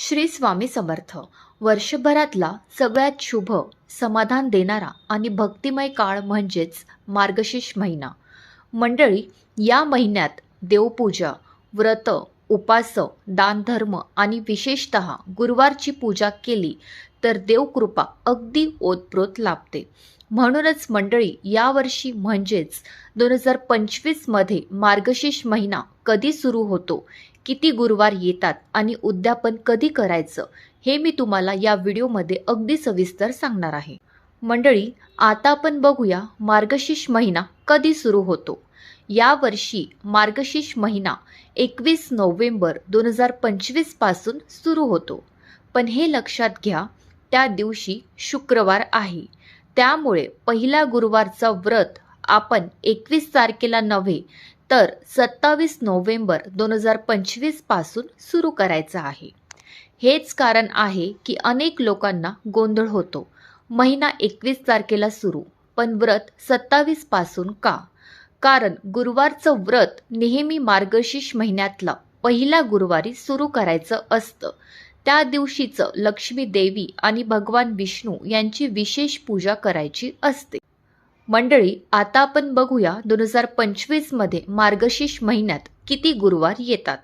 श्री स्वामी समर्थ. वर्षभरातला सगळ्यात शुभ समाधान देणारा आणि भक्तिमय काळ म्हणजेच मार्गशीर्ष महिना. मंडळी या महिन्यात देवपूजा व्रत उपास दानधर्म आणि विशेषत गुरुवारची पूजा केली तर देवकृपा अगदी ओतप्रोत लाभते. म्हणूनच मंडळी यावर्षी म्हणजेच दोन हजार पंचवीसमध्ये मार्गशीर्ष महिना कधी सुरू होतो किती गुरुवार येतात आणि उद्यापन कधी करायचं हे मी तुम्हाला या व्हिडिओमध्ये अगदी सविस्तर सांगणार आहे. मंडळी आता आपण बघूया मार्गशीर्ष महिना कधी सुरू होतो. यावर्षी मार्गशीर्ष महिना एकवीस नोव्हेंबर दोन हजार पंचवीसपासून सुरू होतो. पण हे लक्षात घ्या त्या दिवशी शुक्रवार आहे. त्यामुळे पहिला गुरुवारचा व्रत आपण एकवीस तारखेला नव्हे तर सत्तावीस नोव्हेंबर दोन हजार पंचवीसपासून सुरू करायचं आहे. हेच कारण आहे की अनेक लोकांना गोंधळ होतो. महिना एकवीस तारखेला सुरू पण व्रत सत्तावीसपासून का? कारण गुरुवारचं व्रत नेहमी मार्गशीर्ष महिन्यातला पहिला गुरुवारी सुरू करायचं असतं. त्या दिवशीचं लक्ष्मी देवी आणि भगवान विष्णू यांची विशेष पूजा करायची असते. मंडळी आता आपण बघूया दोन हजार पंचवीसमध्ये मार्गशीर्ष महिन्यात किती गुरुवार येतात.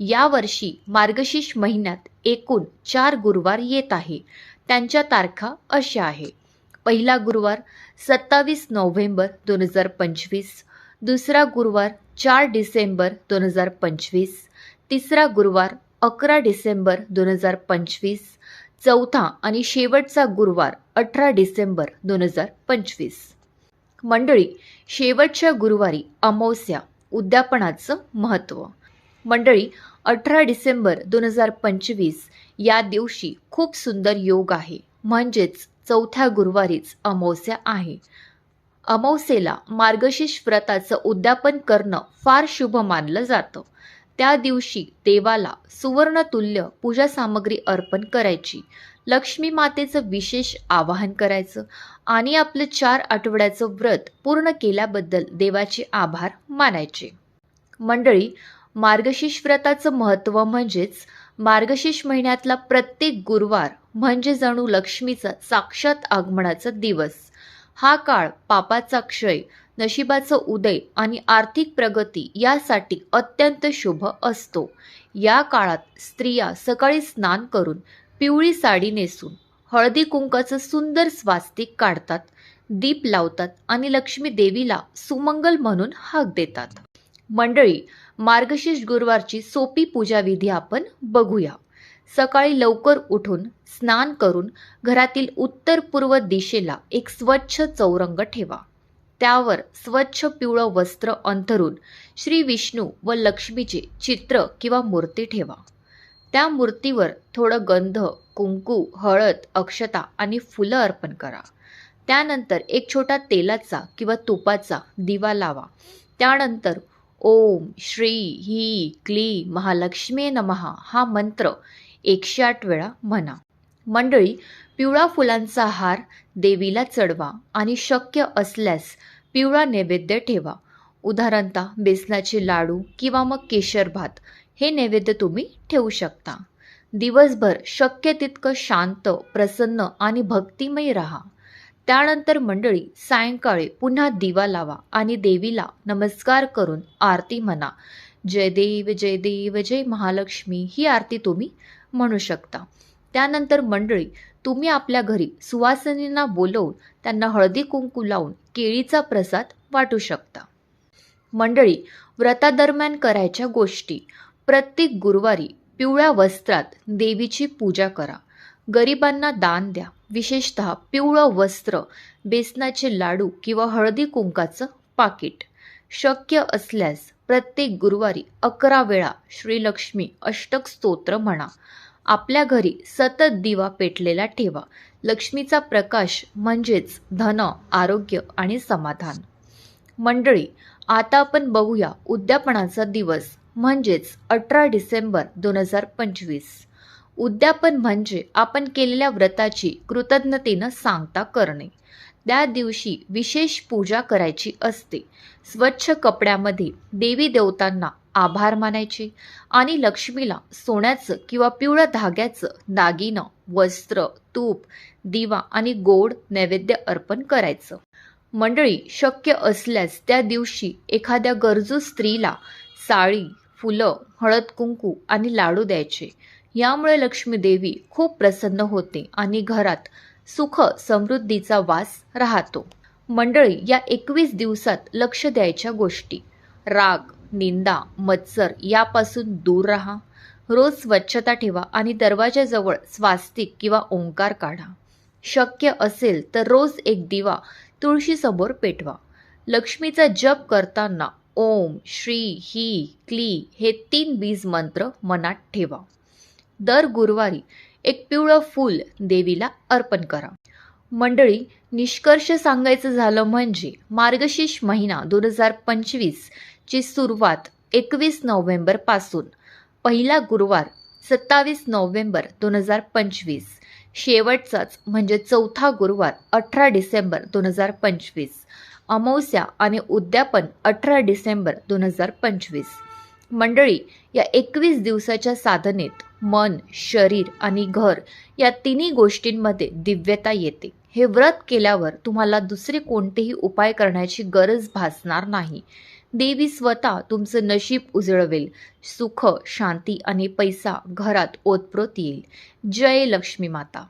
यावर्षी मार्गशीर्ष महिन्यात एकूण चार गुरुवार येत आहे. त्यांच्या तारखा अशा आहे. पहिला गुरुवार सत्तावीस नोव्हेंबर दोन हजार पंचवीस दुसरा गुरुवार चार डिसेंबर दोन हजार पंचवीस तिसरा गुरुवार अकरा डिसेंबर दोन हजार पंचवीस चौथा आणि शेवटचा गुरुवार अठरा डिसेंबर दोन हजार पंचवीस. मंडळी शेवटच्या गुरुवारी अमावस्या उद्यापनाचं महत्त्व. मंडळी अठरा डिसेंबर दोन हजार पंचवीस या दिवशी खूप सुंदर योग आहे. म्हणजेच चौथ्या गुरुवारीच अमावस्या आहे. अमावस्येला मार्गशीर्ष व्रताचं उद्यापन करणं फार शुभ मानलं जातं. त्या दिवशी देवाला सुवर्णतुल्य पूजा सामग्री अर्पण करायची. लक्ष्मी मातेचं विशेष आवाहन करायचं आणि आपलं चार आठवड्याचं व्रत पूर्ण केल्याबद्दल देवाचे आभार मानायचे. मंडळी मार्गशीर्ष व्रताचं महत्त्व म्हणजेच मार्गशीर्ष महिन्यातला प्रत्येक गुरुवार म्हणजे जणू लक्ष्मीचा साक्षात आगमनाचा दिवस. हा काळ पापाचा क्षय नशिबाचं उदय आणि आर्थिक प्रगती यासाठी अत्यंत शुभ असतो. या काळात स्त्रिया सकाळी स्नान करून पिवळी साडी नेसून हळदी कुंकाचं सुंदर स्वास्तिक काढतात दीप लावतात आणि लक्ष्मी देवीला सुमंगल म्हणून हाक देतात. मंडळी मार्गशीर्ष गुरुवारची सोपी पूजाविधी आपण बघूया. सकाळी लवकर उठून स्नान करून घरातील उत्तर पूर्व दिशेला एक स्वच्छ चौरंग ठेवा. त्यावर स्वच्छ पिवळं वस्त्र अंथरून श्री विष्णू व लक्ष्मीचे चित्र किंवा मूर्ती ठेवा. त्या मूर्तीवर थोडं गंध कुंकू हळद अक्षता आणि फुलं अर्पण करा. त्यानंतर एक छोटा तेलाचा किंवा तुपाचा दिवा लावा. त्यानंतर ओम श्री ही क्ली महालक्ष्मी नमहा हा मंत्र एकशे आठ वेळा म्हणा. मंडळी पिवळा फुलांचा हार देवीला चढवा आणि शक्य असल्यास पिवळा नैवेद्य ठेवा. उदाहरणतः बेसनाचे लाडू किंवा मग केशर भात हे नैवेद्य तुम्ही ठेवू शकता. दिवसभर शक्य तितकं शांत प्रसन्न आणि भक्तिमय राहा. त्यानंतर मंडळी सायंकाळी पुन्हा दिवा लावा आणि देवीला नमस्कार करून आरती म्हणा. जय देव जय देव जय महालक्ष्मी ही आरती तुम्ही म्हणू शकता. त्यानंतर मंडळी तुम्ही आपल्या घरी सुवासिनींना बोलवून त्यांना हळदी कुंकू लावून केळीचा प्रसाद वाटू शकता. मंडळी व्रतादरम्यान करायच्या गोष्टी. प्रत्येक गुरुवारी पिवळ्या वस्त्रात देवीची पूजा करा. गरिबांना दान द्या. विशेषतः पिवळं वस्त्र बेसनाचे लाडू किंवा हळदी कुंकाचं पाकिट. शक्य असल्यास प्रत्येक गुरुवारी अकरा वेळा श्रीलक्ष्मी अष्टक स्तोत्र म्हणा. आपल्या घरी सतत दिवा पेटलेला ठेवा. लक्ष्मीचा प्रकाश म्हणजेच धन आरोग्य आणि समाधान. मंडळी आता आपण बघूया उद्यापनाचा दिवस म्हणजेच अठरा डिसेंबर दोन हजार पंचवीस. उद्यापन म्हणजे आपण केलेल्या व्रताची कृतज्ञतेनं सांगता करणे. त्या दिवशी विशेष पूजा करायची असते. स्वच्छ कपड्यामध्ये देवी देवतांना आभार मानायचे आणि लक्ष्मीला सोन्याचं किंवा पिवळ्या धाग्याचं दागिनं वस्त्र तूप दिवा आणि गोड नैवेद्य अर्पण करायचं. मंडळी शक्य असल्यास त्या दिवशी एखाद्या गरजू स्त्रीला साळी फुलं हळद कुंकू आणि लाडू द्यायचे. यामुळे लक्ष्मी देवी खूप प्रसन्न होते आणि घरात सुख समृद्धीचा वास राहतो. मंडळी या एकवीस दिवसात लक्ष द्यायच्या गोष्टी. राग निंदा मत्सर यापासून दूर राहा. रोज स्वच्छता ठेवा आणि दरवाजाजवळ स्वास्तिक किंवा ओंकार काढा. शक्य असेल तर रोज एक दिवा तुळशीसमोर पेटवा. लक्ष्मीचा जप करताना ओम श्री ही क्ली हे तीन बीज मंत्र मनात ठेवा. दर गुरुवारी एक पिवळं फूल देवीला अर्पण करा. मंडळी निष्कर्ष सांगायचं झालं म्हणजे मार्गशीर्ष महिना दोन हजार पंचवीसची सुरुवात एकवीस नोव्हेंबरपासून पहिला गुरुवार सत्तावीस नोव्हेंबर दोन हजार पंचवीस. शेवटचाच म्हणजे चौथा गुरुवार अठरा डिसेंबर दोन हजार पंचवीस. अमावस्या आणि उद्यापन अठरा डिसेंबर दोन हजार पंचवीस. मंडळी या एकवीस दिवसाच्या साधनेत मन शरीर आणि घर या तिन्ही गोष्टींमध्ये दिव्यता येते. हे व्रत केल्यावर तुम्हाला दुसरे कोणतेही उपाय करण्याची गरज भासणार नाही. देवी स्वतः तुमचं नशीब उजळवेल सुख शांती आणि पैसा घरात ओतप्रोत येईल. जय लक्ष्मी माता.